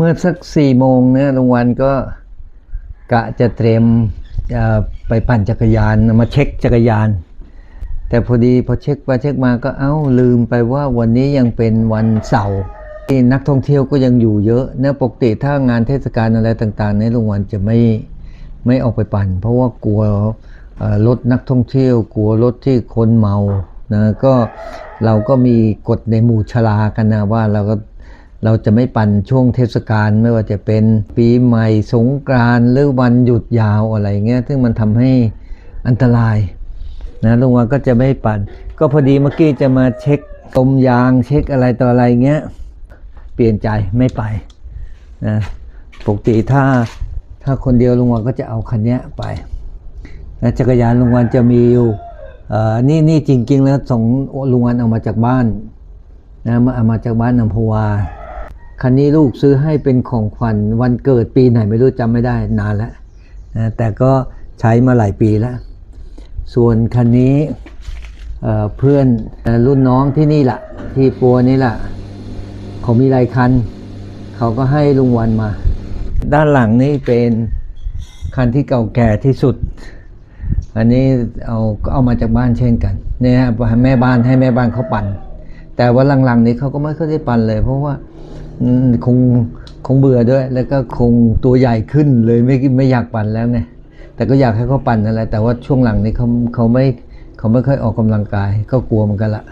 เมื่อสักสี่โมงเนี่ยลุงวันก็กะจะเตรียมไปปั่นจักรยานมาเช็คจักรยาน แต่พอดีพอเช็คไปเช็คมาก็เอ้าลืมไปว่าวันนี้ยังเป็นวันเสาร์ที่นักท่องเที่ยวก็ยังอยู่เยอะเนะปกติถ้างานเทศกาลอะไรต่างๆเนี่ยลุงวันจะไม่ไม่ออกไปปั่น เพราะว่ากลัวรถนักท่องเที่ยว กลัวรถที่คนเมานะก็เราก็มีกฎในหมู่ชลากันนะว่าเราก็ เราจะไม่ปั่นช่วงเทศกาลไม่ว่าจะเป็นปีใหม่สงกรานต์หรือวันหยุดยาวอะไรเงี้ยซึ่งมันทำให้อันตรายนะลุงวันก็จะไม่ปั่น ก็พอดีเมื่อกี้จะมาเช็คลมยางเช็คอะไรต่ออะไรเงี้ยเปลี่ยนใจไม่ไปนะปกติถ้าถ้าคนเดียวลุงวันก็จะเอาคันนี้ไปนะจักรยานลุงวันจะมีอยู่เอ่อนี่นี่จริงๆแล้วสองลุงวันเอามาจากบ้านนะมาเอามาจากบ้านอัมพวา คันนี้ลูกซื้อให้เป็นของขวัญวันเกิดปีไหนไม่รู้จำไม่ได้นานแล้วนะแต่ก็ใช้มาหลายปีแล้ว ส่วนคันนี้เเพื่อนรุ่นน้องที่นี่แหละที่ปัวนี่แหละเขามีลายคัน เขาก็ให้ลุงวันมา ด้านหลังนี่เป็นคันที่เก่าแก่ที่สุด อันนี้เอาก็เอามาจากบ้านเช่นกันเนี่ยฮะแม่บ้านให้แม่บ้านเขาปั่น แต่ว่าหลังๆนี้เขาก็ไม่ค่อยได้ปั่นเลย เพราะว่า คงคงเบื่อด้วย แล้วก็คงตัวใหญ่ขึ้นเลยไม่ไม่อยากปั่นแล้วไงแต่ก็อยากให้เขาปั่นอะไรแต่ว่าช่วงหลังนี้เขาเขาไม่เขาไม่ค่อยออกกำลังกาย ก็กลัวเหมือนกันละ